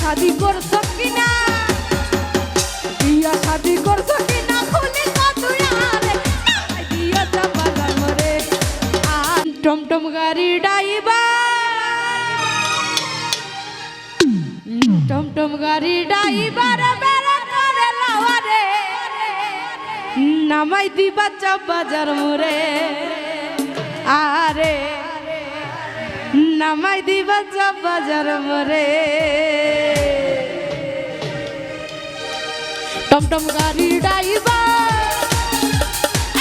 শাদি করছ কিনা? বিয়া শাদি করছ কিনা? খুলে তুই আর দিয়া চাপা মরে আর টমটম গাড়ি ড্রাইভার। টমটম গাড়ি নামাই দিবা চাপা বাজার মোরে আরে নামাই দিবা যা বাজার মরে। টমটম গাড়ি ড্রাইভার,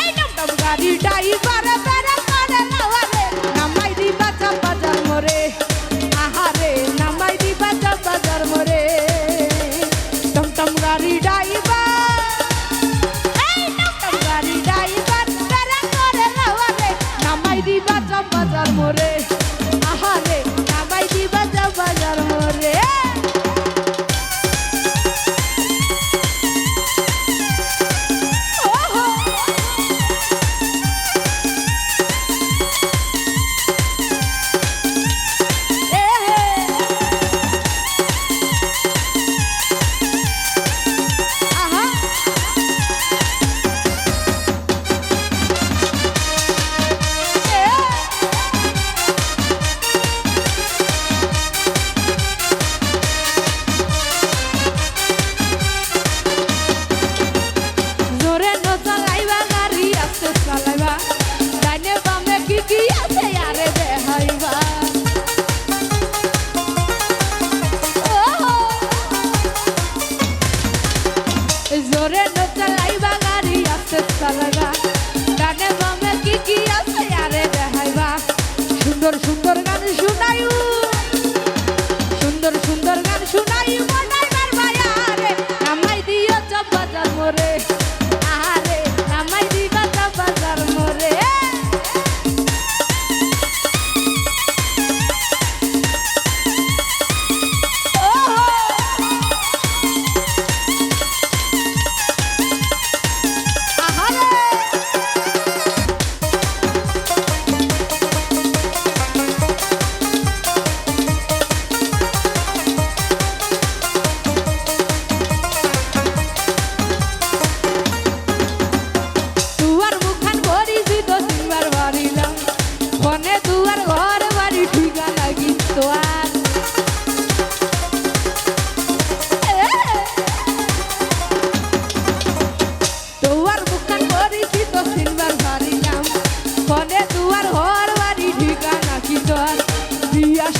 এই টমটম গাড়ি ড্রাইভার, বেড়া করে নাওয়ারে নামাই দিবা যা বাজার মরে। আহারে নামাই দিবা যা বাজার মরে। টমটম গাড়ি ড্রাইভার, এই টমটম গাড়ি ড্রাইভার, বেড়া করে নামাই দিবা বাজার মরে। আহারে নামাই দিবা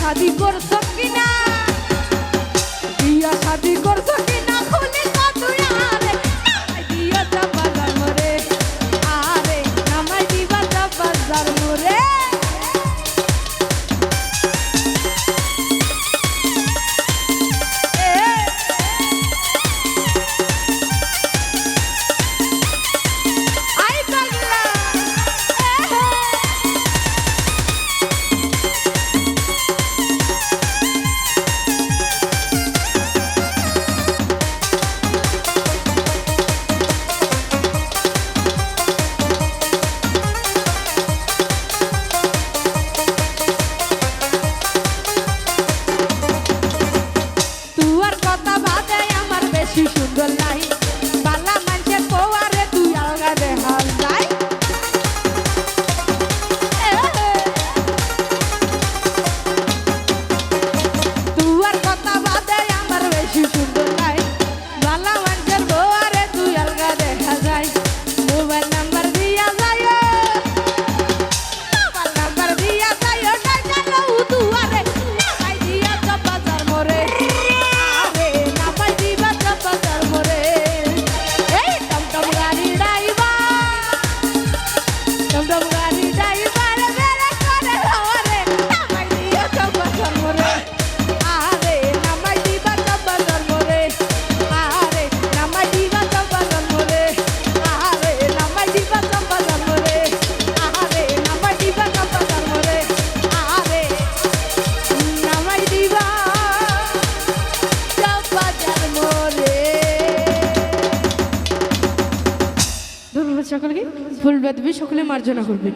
শাদি করছ কিনা বিয়া শাদি করছ সকলকে ফুল বেদবি সকলে মার্জনা করবেন